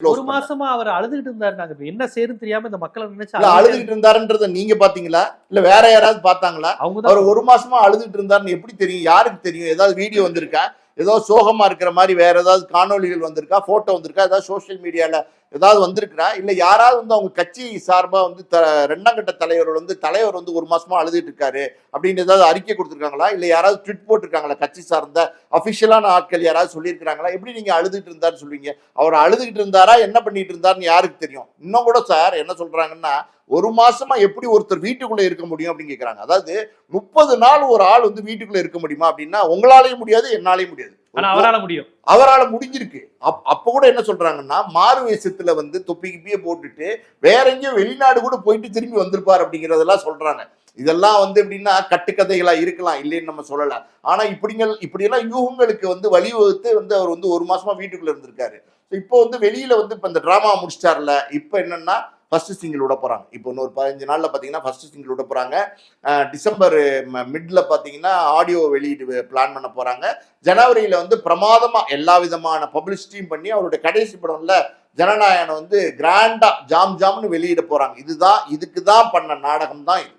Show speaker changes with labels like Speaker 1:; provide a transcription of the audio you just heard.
Speaker 1: ஒரு மாசமா அவர் அழுதுகிட்டு இருந்தாரு. நாங்க என்ன செய்யறது தெரியாம இந்த மக்களை நினைச்சு அழுதுகிட்டே-
Speaker 2: அழுதுகிட்டு இருந்தாருன்றத நீங்க பாத்தீங்களா? இல்ல வேற யாராவது பாத்தாங்களா
Speaker 1: அவங்க
Speaker 2: அவர் ஒரு மாசமா அழுதுட்டு இருந்தாருன்னு எப்படி தெரியும்? யாருக்கு தெரியும்? ஏதாவது வீடியோ வந்திருக்கா? ஏதோ சோகமாக இருக்கிற மாதிரி வேற ஏதாவது காணொளிகள் வந்திருக்கா? ஃபோட்டோ வந்திருக்கா? ஏதாவது சோஷியல் மீடியாவில் ஏதாவது வந்திருக்கிறா இல்லை யாராவது வந்து அவங்க கட்சி சார்பாக வந்து த ரெண்டாம் கட்ட தலைவர்கள் வந்து தலைவர் வந்து ஒரு மாசமா அழுதுட்டு இருக்காரு அப்படின்னு ஏதாவது அறிக்கை கொடுத்துருக்காங்களா? இல்லை யாராவது ட்விட் போட்டிருக்காங்களா கட்சி சார்ந்த அஃபிஷியலான ஆட்கள் யாராவது சொல்லியிருக்காங்களா எப்படி நீங்கள் அழுதுட்டு இருந்தாருன்னு சொல்லுவீங்க? அவர் அழுதுகிட்டு இருந்தாரா? என்ன பண்ணிட்டு இருந்தாருன்னு யாருக்கு தெரியும்? இன்னும் கூட சார் என்ன சொல்கிறாங்கன்னா ஒரு மாசமா எப்படி ஒருத்தர் வீட்டுக்குள்ள இருக்க முடியும் அப்படின்னு கேக்குறாங்க. அதாவது முப்பது நாள் ஒரு ஆள் வந்து வீட்டுக்குள்ள இருக்க முடியுமா அப்படின்னா உங்களாலையும் முடியாது என்னாலையும் முடியாது.
Speaker 1: அவரால முடியும்.
Speaker 2: அவரால முடிஞ்சிருக்கு. அப் அப்ப கூட என்ன சொல்றாங்கன்னா மாறு வேஷத்துல வந்து தொப்பி கிப்பியே போட்டுட்டு வேற எங்கேயும் வெளிநாடு கூட போயிட்டு திரும்பி வந்திருப்பார் அப்படிங்கறதெல்லாம் சொல்றாங்க. இதெல்லாம் வந்து எப்படின்னா கட்டுக்கதைகளா இருக்கலாம் இல்லைன்னு நம்ம சொல்லல. ஆனா இப்படிங்கள் இப்படியெல்லாம் யூகங்களுக்கு வந்து வழிவகுத்து வந்து அவர் வந்து ஒரு மாசமா வீட்டுக்குள்ள இருந்திருக்காரு. இப்போ வந்து வெளியில வந்து இப்ப இந்த டிராமா முடிச்சிட்டார்ல இப்போ என்னன்னா ஃபர்ஸ்ட் சிங்கிள் விட போறாங்க. இப்போ இன்னொரு பதினஞ்சு நாள்ல பாத்தீங்கன்னா ஃபர்ஸ்ட் சிங்கிள் விட போறாங்க. டிசம்பர் மிட்ல பாத்தீங்கன்னா ஆடியோ வெளியீடு பிளான் பண்ண போறாங்க. ஜனவரியில வந்து பிரமாதமா எல்லா விதமான பப்ளிசிட்டியும் பண்ணி அவருடைய கடைசி படம்ல ஜனநாயகனை வந்து கிராண்டா ஜாம் ஜாம்னு வெளியிட போறாங்க. இதுதான் இதுக்கு தான் பண்ண நாடகம் தான் இது.